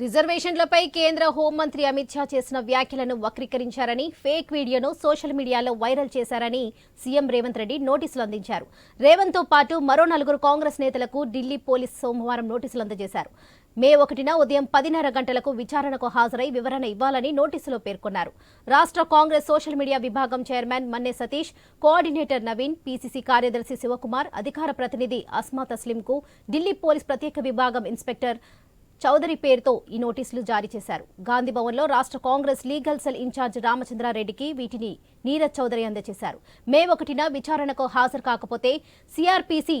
రిజర్వేషన్లపై కేంద్ర హోంమంత్రి అమిత్ షా చేసిన వ్యాఖ్యలను వక్రీకరించారని ఫేక్ వీడియోను సోషల్ మీడియాలో వైరల్ చేశారని సీఎం రేవంత్ రెడ్డి నోటీసులు అందించారు. రేవంత్తో పాటు మరో నలుగురు కాంగ్రెస్ నేతలకు ఢిల్లీ పోలీస్ సోమవారం నోటీసులు అందజేశారు. మే ఒకటిన ఉదయం పదిన్నర గంటలకు విచారణకు హాజరై వివరణ ఇవ్వాలని నోటీసులో పేర్కొన్నారు. రాష్ట్ర కాంగ్రెస్ సోషల్ మీడియా విభాగం chairman Manne Satish coordinator Naveen PCC కార్యదర్శి శివకుమార్ అధికార ప్రతినిధి అస్మా తస్లింకు ఢిల్లీ పోలీస్ ప్రత్యేక విభాగం ఇన్స్పెక్టర్ చౌదరి పేరుతో ఈ నోటీసులు జారీ చేశారు. గాంధీ భవన్లో రాష్ట్ర Congress legal cell in charge రామచంద్రారెడ్డికి వీటిని నీరజ్ చౌదరి అందజేశారు. మే ఒకటిన విచారణకు హాజరు కాకపోతే CrPC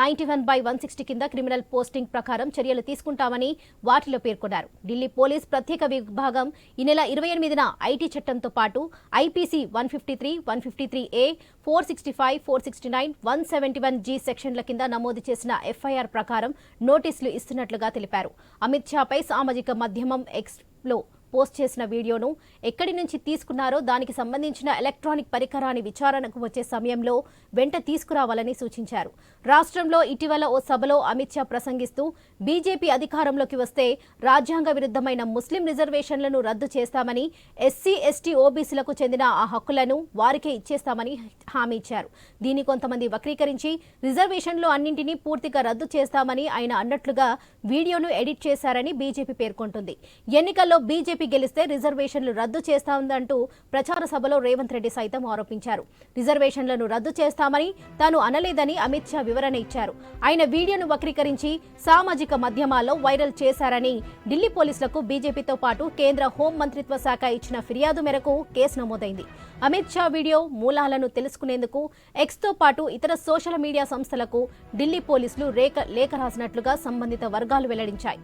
ninety one by one sixty కింద క్రిమినల్ పోస్టింగ్ ప్రకారం చర్యలు తీసుకుంటామని వాటిలో పేర్కొన్నారు. ఢిల్లీ పోలీస్ ప్రత్యేక విభాగం ఈ నెల ఇరవై ఎనిమిదిన ఐటీ చట్టంతో పాటు IPC one fifty three one fifty three A four sixty five four sixty nine one seventy one G సెక్షన్ల కింద నమోదు చేసిన ఎఫ్ఐఆర్ ప్రకారం నోటీసులు ఇస్తున్నట్లుగా తెలిపారు. అమిత్ షాపై సామాజిక మాధ్యమం ఎక్స్లో పోస్ట్ చేసిన వీడియోను ఎక్కడి నుంచి తీసుకున్నారో దానికి సంబంధించిన ఎలక్ట్రానిక్ పరికరాన్ని విచారణకు వచ్చే సమయంలో వెంట తీసుకురావాలని సూచించారు. రాష్ట్రంలో ఇటీవల ఓ సభలో అమిత్ షా ప్రసంగిస్తూ బీజేపీ అధికారంలోకి వస్తే రాజ్యాంగ విరుద్ధమైన ముస్లిం రిజర్వేషన్లను రద్దు చేస్తామని ఎస్సీ ఎస్టీ ఓబీసీలకు చెందిన ఆ హక్కులను వారికే ఇచ్చేస్తామని హామీ ఇచ్చారు. దీన్ని కొంతమంది వక్రీకరించి రిజర్వేషన్లు అన్నింటినీ పూర్తిగా రద్దు చేస్తామని ఆయన అన్నట్లుగా వీడియోను ఎడిట్ చేశారని బీజేపీ పేర్కొంటుంది. ఎన్నికల్లో బీజేపీ గెలిస్తే రిజర్వేషన్లు రద్దు చేస్తామంటూ ప్రచార సభలో రేవంత్ రెడ్డి సైతం ఆరోపించారు. రిజర్వేషన్లను రద్దు చేస్తామని తాను అనలేదని అమిత్ షా వివరణ ఇచ్చారు. ఆయన వీడియోను వక్రీకరించి సామాజిక మాధ్యమాల్లో వైరల్ చేశారని ఢిల్లీ పోలీసులకు బీజేపీతో పాటు కేంద్ర హోం మంత్రిత్వ శాఖ ఇచ్చిన ఫిర్యాదు మేరకు కేసు నమోదైంది. అమిత్ షా వీడియో మూలాలను తెలుసుకునేందుకు ఎక్స్తో పాటు ఇతర సోషల్ మీడియా సంస్థలకు ఢిల్లీ పోలీసులు రేఖ లేఖ రాసినట్లుగా సంబంధిత వర్గాలు వెల్లడించాయి.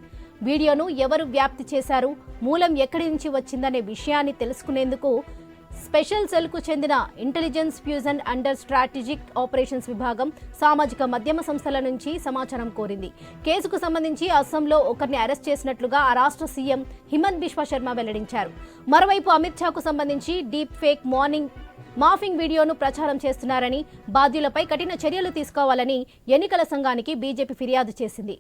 వీడియోను ఎవరు వ్యాప్తి చేశారు మూలం ఎక్కడి నుంచి వచ్చిందనే విషయాన్ని తెలుసుకునేందుకు స్పెషల్ సెల్కు చెందిన intelligence fusion and strategic operations విభాగం సామాజిక మధ్యమ సంస్థల నుంచి సమాచారం కోరింది. కేసుకు సంబంధించి అస్సాంలో ఒకరిని అరెస్ట్ చేసినట్లుగా ఆ రాష్ట్ర సీఎం హిమంత్ బిశ్వ శర్మ వెల్లడించారు. మరోవైపు అమిత్ షాకు సంబంధించి డీప్ ఫేక్ మార్నింగ్ మాఫింగ్ వీడియోను ప్రచారం చేస్తున్నారని బాధ్యులపై కఠిన చర్యలు తీసుకోవాలని ఎన్నికల సంఘానికి బీజేపీ ఫిర్యాదు చేసింది.